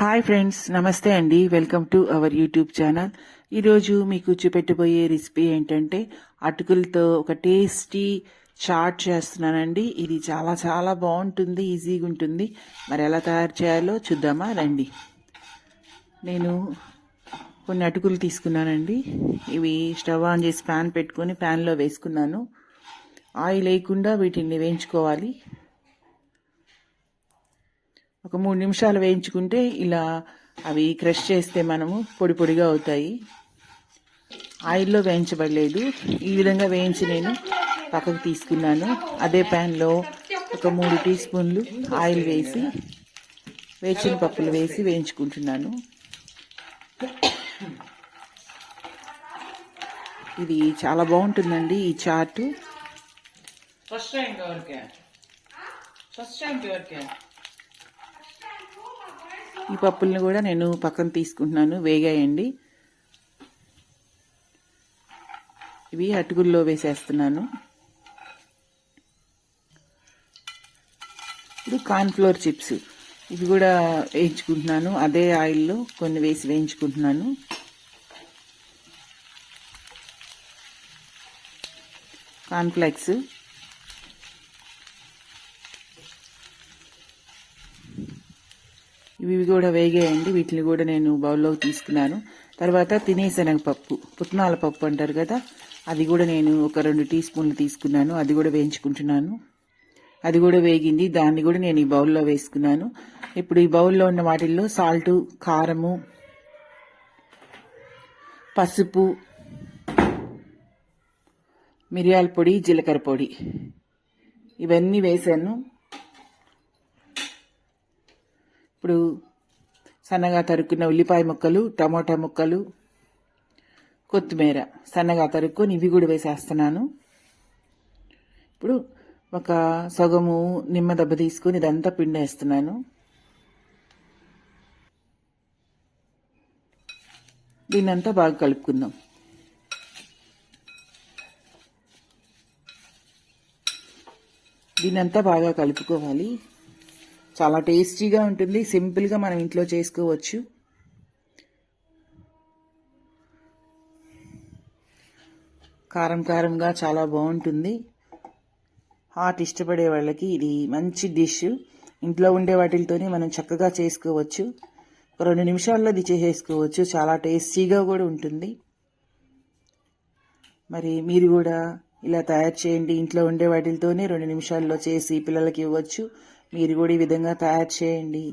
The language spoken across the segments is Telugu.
హాయ్ ఫ్రెండ్స్ నమస్తే అండి. Welcome to our YouTube channel. ఈరోజు మీకు చూపెట్టబోయే రెసిపీ ఏంటంటే అటుకులతో ఒక టేస్టీ చాట్ చేస్తున్నానండి. ఇది చాలా చాలా బాగుంటుంది ఈజీగా ఉంటుంది. మరి ఎలా తయారు చేయాలో చూద్దామా? రండి. నేను కొన్ని అటుకులు తీసుకున్నానండి. ఇవి స్టవ్ ఆన్ చేసి ప్యాన్ పెట్టుకొని ప్యాన్లో వేసుకున్నాను. ఆయిల్ వేయకుండా వీటిని వేయించుకోవాలి. ఒక మూడు నిమిషాలు వేయించుకుంటే ఇలా అవి క్రష్ చేస్తే మనము పొడి పొడిగా అవుతాయి. ఆయిల్లో వేయించబడలేదు. ఈ విధంగా వేయించి నేను పక్కకు తీసుకున్నాను. అదే ప్యాన్లో ఒక మూడు టీ స్పూన్లు ఆయిల్ వేసి వేచిన పప్పులు వేసి వేయించుకుంటున్నాను. ఇది చాలా బాగుంటుందండి ఈ చాటు. ఫస్ట్ టైం ఫస్ట్ ర్యాంక్ ఈ పప్పుల్ని కూడా నేను పక్కన తీసుకుంటున్నాను. వేగాయండి. ఇవి అటుకుల్లో వేసేస్తున్నాను. ఇప్పుడు కార్న్ఫ్లోర్ చిప్స్. ఇవి కూడా వేయించుకుంటున్నాను. అదే ఆయిల్లో కొన్ని వేసి వేయించుకుంటున్నాను. కార్న్ఫ్లెక్స్. ఇవి కూడా వేగాయండి. వీటిని కూడా నేను బౌల్లోకి తీసుకున్నాను. తర్వాత తినేశనగపప్పు పుట్నాల పప్పు అంటారు కదా అది కూడా నేను ఒక రెండు టీ స్పూన్లు తీసుకున్నాను. అది కూడా వేయించుకుంటున్నాను. అది కూడా వేగింది. దాన్ని కూడా నేను ఈ బౌల్లో వేసుకున్నాను. ఇప్పుడు ఈ బౌల్లో ఉన్న వాటిల్లో సాల్టు కారము పసుపు మిరియాల పొడి జీలకర్ర పొడి. ఇవన్నీ వేసాను ఇప్పుడు సన్నగా తరుక్కున్న ఉల్లిపాయ ముక్కలు టమోటా ముక్కలు కొత్తిమీర సన్నగా తరుక్కొని ఇవి కూడా వేసేస్తున్నాను. ఇప్పుడు ఒక సగము నిమ్మ దెబ్బ తీసుకొని ఇదంతా పిండి వేస్తున్నాను. దీన్నంతా బాగా కలుపుకుందాం. దీన్నంతా బాగా కలుపుకోవాలి. చాలా టేస్టీగా ఉంటుంది. సింపుల్గా మనం ఇంట్లో చేసుకోవచ్చు. కారం కారంగా చాలా బాగుంటుంది. హాట్ ఇష్టపడే వాళ్ళకి ఇది మంచి డిష్. ఇంట్లో ఉండే వాటితోనే మనం చక్కగా చేసుకోవచ్చు. ఒక రెండు నిమిషాల్లో ఇది చేసేసుకోవచ్చు. చాలా టేస్టీగా కూడా ఉంటుంది. మరి మీరు కూడా ఇలా తయారు చేయండి. ఇంట్లో ఉండే వాటితోనే రెండు నిమిషాల్లో చేసి పిల్లలకి ఇవ్వచ్చు. మీరు కూడా ఈ విధంగా తయారు చేయండి.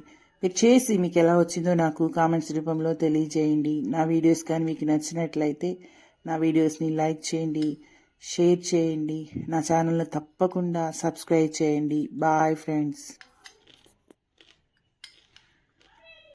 మీరు చేసి మీకు ఎలా వచ్చిందో నాకు కామెంట్స్ రూపంలో తెలియజేయండి. నా వీడియోస్ కానీ మీకు నచ్చినట్లయితే నా వీడియోస్ని లైక్ చేయండి షేర్ చేయండి. నా ఛానల్ను తప్పకుండా సబ్స్క్రైబ్ చేయండి. Bye friends.